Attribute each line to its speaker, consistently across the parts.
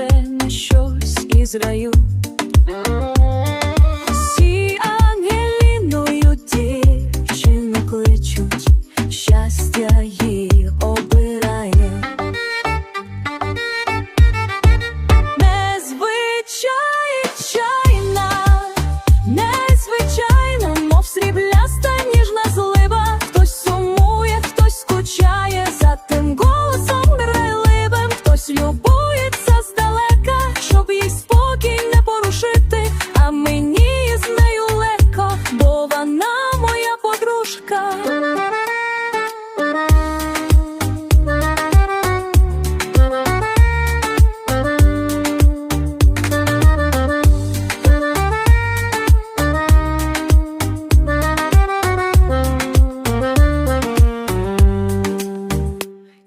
Speaker 1: це не щось із раю.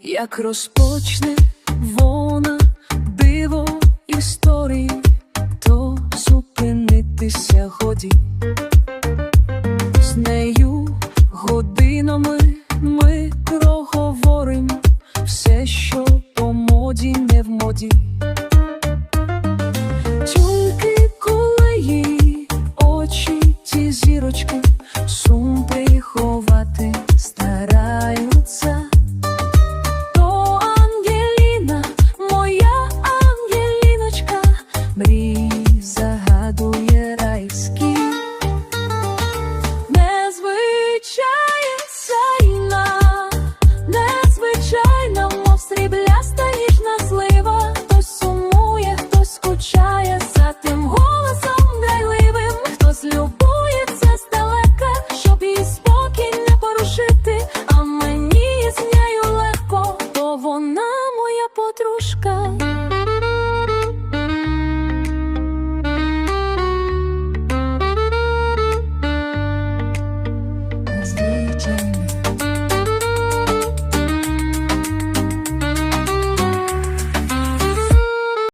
Speaker 1: як розпочне вона диво історії, то зупинитися годі. З нею годинами ми проговорим все, що по моді не в моді. дорожка.